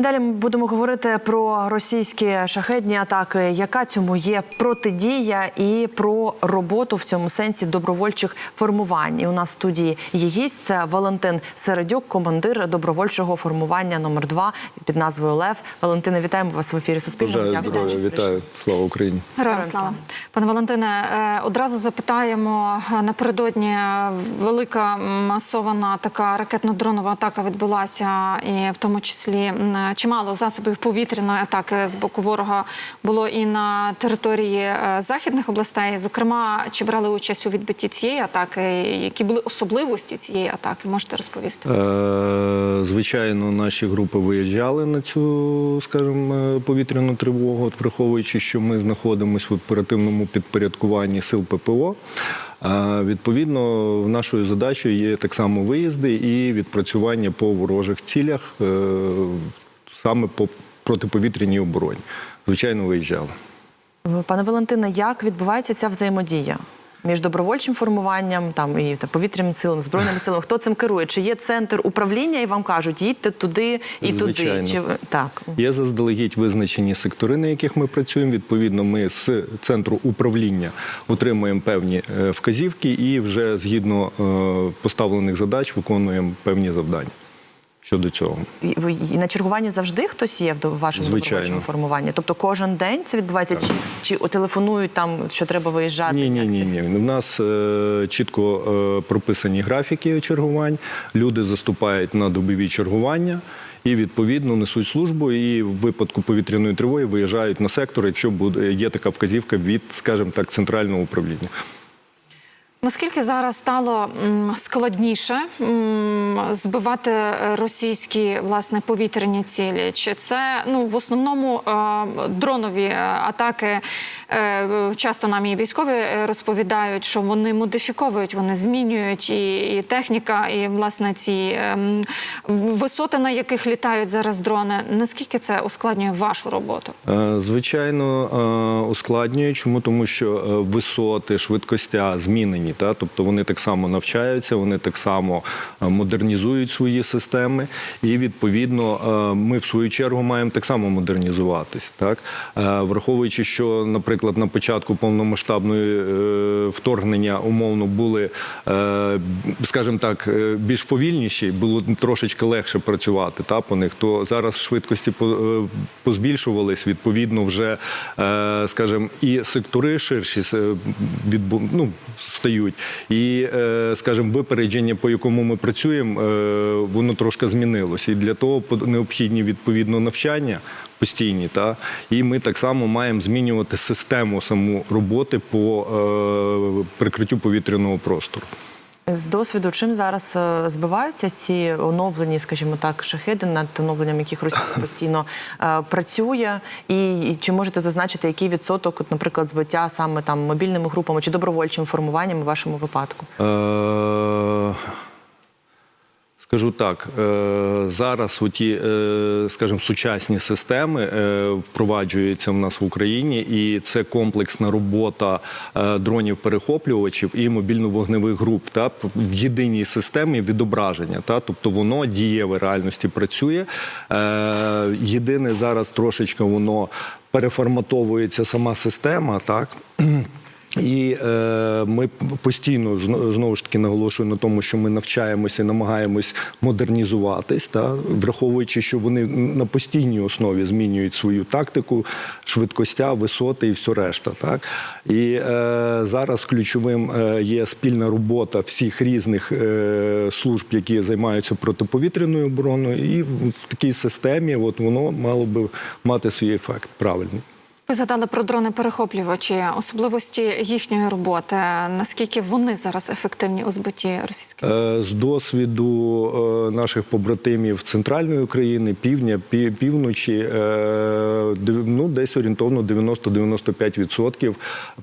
Далі ми будемо говорити про російські шахедні атаки. Яка цьому є протидія і про роботу в цьому сенсі добровольчих формувань? І у нас в студії є гість це Валентин Середюк, командир добровольчого формування номер 2 під назвою Лев. Валентине, вітаємо вас в ефірі Суспільного. Дякую, здоров'я, вітаю. Слава Україні. Героям слава. слава. Пане Валентине, е, одразу запитаємо е, напередодні е, велика масована така ракетно-дронова атака відбулася, і в тому числі чимало засобів повітряної атаки з боку ворога було і на території е, західних областей. Зокрема, чи брали участь у відбитті цієї атаки? Які були особливості цієї атаки? Можете розповісти? Е, Звичайно, наші групи виїжджали на цю, скажімо, е, повітряну тривогу, враховуючи, що ми знаходимося в оперативному підпорядкуванні сил ППО. Відповідно, нашою задачею є так само виїзди і відпрацювання по ворожих цілях саме по протиповітряній обороні. Звичайно, виїжджали. Пане Валентине, як відбувається ця взаємодія? Між добровольчим формуванням там і та повітряними силами, збройними силами, хто цим керує? Чи є центр управління і вам кажуть, їдьте туди і Звичайно. туди? Чи так Є заздалегідь визначені сектори, на яких ми працюємо. Відповідно, ми з центру управління отримуємо певні е, вказівки і вже згідно е, поставлених задач виконуємо певні завдання щодо цього. І на чергуванні завжди хтось є в вашому Звичайно. формуванні? Тобто кожен день це відбувається? Чи, чи телефонують там, що треба виїжджати? Ні, ні, ні, ні. В нас е, чітко е, прописані графіки чергувань. Люди заступають на добові чергування. І відповідно несуть службу, і в випадку повітряної тривоги виїжджають на сектор, якщо буде є така вказівка від, скажімо так, центрального управління. Наскільки зараз стало складніше збивати російські власне повітряні цілі? Чи це ну в основному е, дронові атаки? Е, Часто нам і військові е, розповідають, що вони модифіковують, вони змінюють і, і техніка, і власне ці е, висоти, на яких літають зараз дрони. Наскільки це ускладнює вашу роботу? Звичайно, ускладнює. Чому? Тому що висоти, швидкостя змінені. Та? Тобто вони так само навчаються, вони так само е, модернізують свої системи. І відповідно е, ми в свою чергу маємо так само модернізуватись. Так? Е, Враховуючи, що, наприклад, на початку повномасштабної вторгнення умовно були, скажімо так, більш повільніші, було трошечки легше працювати та, по них, то зараз швидкості позбільшувались, відповідно, вже, скажімо, і сектори ширші ну, стають. І, е, скажімо, випередження, по якому ми працюємо, е, воно трошки змінилося. І для того необхідні відповідно навчання. Постійні, та і ми так само маємо змінювати систему саму роботи по е, прикриттю повітряного простору. З досвіду, чим зараз е, збиваються ці оновлені, скажімо так, шахеди, над оновленням яких Росія постійно е, працює, і, і чи можете зазначити, який відсоток, наприклад, збиття саме там мобільними групами чи добровольчим формуванням у вашому випадку? Скажу так, е, зараз оті, е, скажімо, сучасні системи е, впроваджуються в нас в Україні, і це комплексна робота дронів-перехоплювачів і мобільно-вогневих груп та в єдиній системі відображення. Та тобто воно дієве реальності працює. Єдине зараз трошечки воно переформатовується сама система, так. І е, ми постійно знову ж таки наголошую на тому, що ми навчаємося, і намагаємось модернізуватись, та враховуючи, що вони на постійній основі змінюють свою тактику, швидкостя, висоти і все решта. Так і е, зараз ключовим е, є спільна робота всіх різних е, служб, які займаються протиповітряною обороною, і в, такій системі от воно мало би мати свій ефект правильний. Ви згадали про дрони-перехоплювачі, особливості їхньої роботи. Наскільки вони зараз ефективні у збитті російських? Е, З досвіду е, наших побратимів центральної України, півдня, півночі, е, ну, десь орієнтовно 90-95%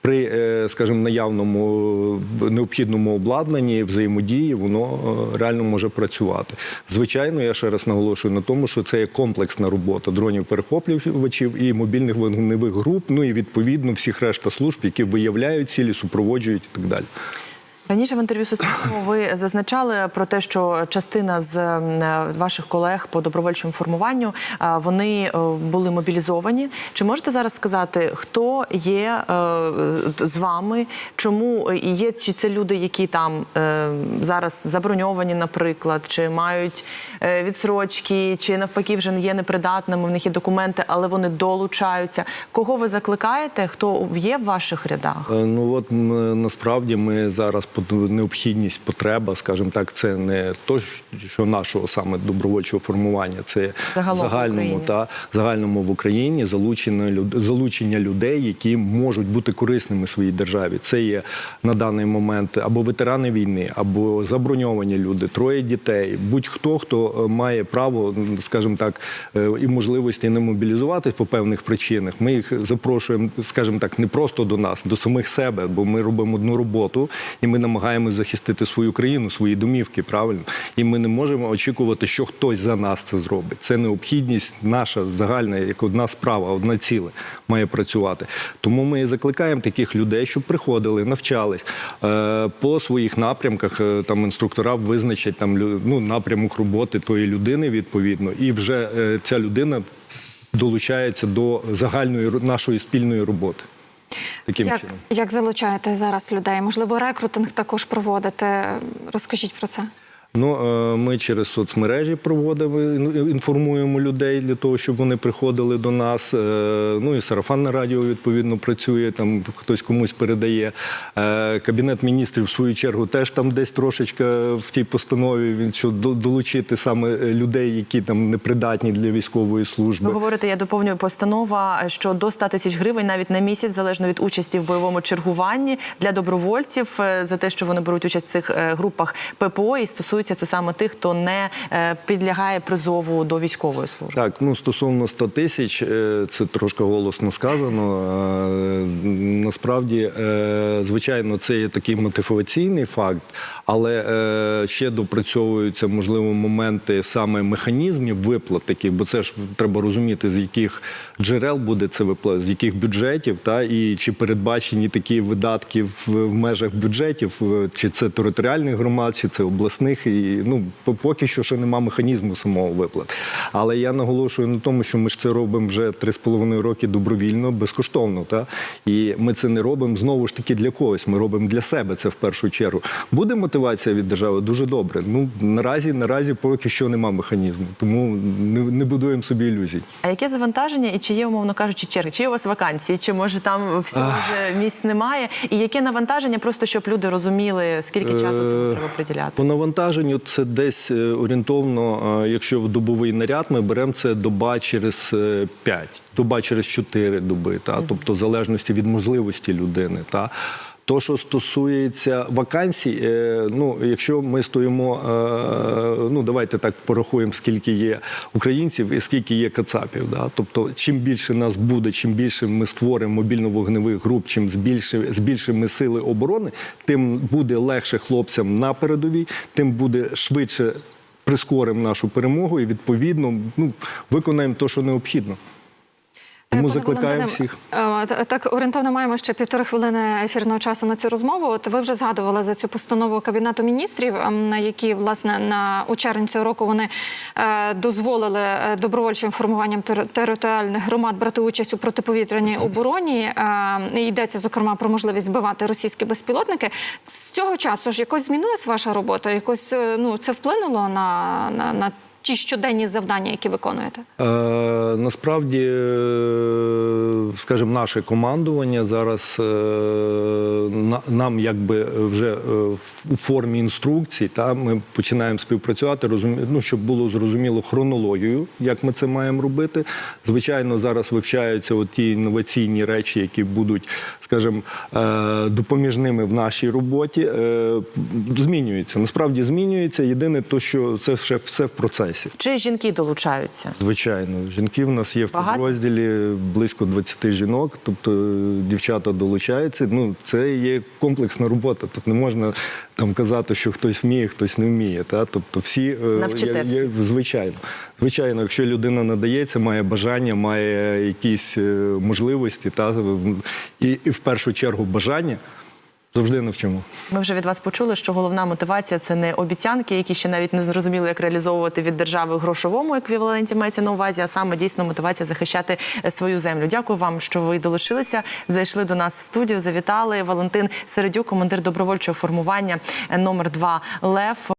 при, скажімо, наявному необхідному обладнанні, взаємодії, воно реально може працювати. Звичайно, я ще раз наголошую на тому, що це є комплексна робота дронів-перехоплювачів і мобільних вогневих груп, ну і відповідно всіх решта служб, які виявляють цілі, супроводжують і так далі. Раніше в інтерв'ю Суспільному ви зазначали про те, що частина з е, ваших колег по добровольчому формуванню е, вони е, були мобілізовані. Чи можете зараз сказати, хто є е, з вами? Чому і є чи це люди, які там е, зараз заброньовані, наприклад, чи мають е, відсрочки, чи навпаки вже є непридатними? В них є документи, але вони долучаються. Кого ви закликаєте? Хто є в ваших рядах? Е, Ну от насправді ми зараз необхідність, потреба, скажімо так, це не то, що нашого саме добровольчого формування, це Загалом загальному Україні. та загальному в Україні залучення залучення людей, які можуть бути корисними своїй державі. Це є на даний момент або ветерани війни, або заброньовані люди, троє дітей, будь-хто хто е, має право, скажімо так, е, і можливості не мобілізуватись по певних причинах. Ми їх запрошуємо, скажімо так, не просто до нас, до самих себе, бо ми робимо одну роботу і ми намагаємося захистити свою країну, свої домівки, правильно. І ми не можемо очікувати, що хтось за нас це зробить. Це необхідність наша загальна, як одна справа, одна ціле має працювати. Тому ми і закликаємо таких людей, щоб приходили, навчались е, по своїх напрямках. е, Там інструктора визначать там ну, напрямок роботи тої людини відповідно, і вже е, ця людина долучається до загальної нашої спільної роботи. Таким Як, чином. як залучаєте зараз людей? Можливо, рекрутинг також проводите? Розкажіть про це. Ну, е, ми через соцмережі проводимо, інформуємо людей для того, щоб вони приходили до нас. Е, Ну і сарафанне радіо відповідно працює. Там хтось комусь передає. Е, Кабінет міністрів в свою чергу теж там десь трошечка в тій постанові він що долучити саме людей, які там непридатні для військової служби. Ви говорите, я доповнюю постанова, що до 100 тисяч гривень навіть на місяць, залежно від участі в бойовому чергуванні для добровольців за те, що вони беруть участь в цих групах ППО, і стосується це саме тих, хто не е, підлягає призову до військової служби. Так, ну стосовно 100 тисяч, е, це трошки голосно сказано. Е, Насправді, звичайно, це є такий мотиваційний факт, але ще допрацьовуються можливо моменти саме механізмів виплат таких, бо це ж треба розуміти, з яких джерел буде це виплат, з яких бюджетів, та і чи передбачені такі видатки в, межах бюджетів, чи це територіальних громад, чи це обласних. І ну поки що ще нема механізму самого виплат. Але я наголошую на тому, що ми ж це робимо вже 3,5 роки добровільно, безкоштовно. Та? І ми це не робимо знову ж таки для когось. Ми робимо для себе це в першу чергу. Буде мотивація від держави дуже добре. Ну наразі, наразі поки що нема механізму, тому не, не будуємо собі ілюзій. А яке завантаження і чи є, умовно кажучи, черги? Чи є у вас вакансії, чи може там всього вже місць немає? І яке навантаження, просто щоб люди розуміли, скільки часу цьому Е, треба приділяти? По навантаженню це десь е, орієнтовно, е, якщо в добовий наряд ми беремо це доба через 5, доба через 4 доби, та? тобто в залежності від можливості людини. Та? То, що стосується вакансій, е, ну якщо ми стоїмо, е, ну давайте так порахуємо, скільки є українців і скільки є кацапів. Да? Тобто, чим більше нас буде, чим більше ми створимо мобільно-вогневих груп, чим збільшимо збільшимо сили оборони, тим буде легше хлопцям на передовій, тим буде швидше прискоримо нашу перемогу і відповідно ну, виконаємо те, що необхідно. Тому закликаємо всіх. Так, орієнтовно маємо ще півтори хвилини ефірного часу на цю розмову. От ви вже згадували за цю постанову Кабінету міністрів, ем, на які власне на у червні цього року вони е, дозволили е, добровольчим формуванням територіальних громад брати участь у протиповітряній обороні. Е, Йдеться зокрема про можливість збивати російські безпілотники. З цього часу ж якось змінилась ваша робота? Якось ну це вплинуло на, на, на ті щоденні завдання, які виконуєте? Е, насправді, е, скажімо, наше командування зараз е, нам якби вже е, у формі інструкцій, та ми починаємо співпрацювати, розумі... ну, щоб було зрозуміло хронологію, як ми це маємо робити. Звичайно, зараз вивчаються от ті інноваційні речі, які будуть, скажімо, е, допоміжними в нашій роботі. Е, Змінюються. Насправді змінюється. Єдине, то що це ще все в процесі. Чи жінки долучаються? Звичайно, жінки в нас є в Багато? підрозділі близько 20 жінок, тобто дівчата долучаються. Ну, це є комплексна робота. Тут не можна там казати, що хтось вміє, хтось не вміє. Та? Тобто всі е, є, є, звичайно. Звичайно, якщо людина надається, має бажання, має якісь е, можливості, та, і, і в першу чергу бажання. Завжди навчимо. Ми вже від вас почули, що головна мотивація це не обіцянки, які ще навіть не зрозуміли, як реалізовувати від держави грошовому еквіваленті мається на увазі, а саме дійсно мотивація захищати е, свою землю. Дякую вам, що ви долучилися. Зайшли до нас в студію. Завітали Валентин Середюк, командир добровольчого формування е, номер 2 Лев.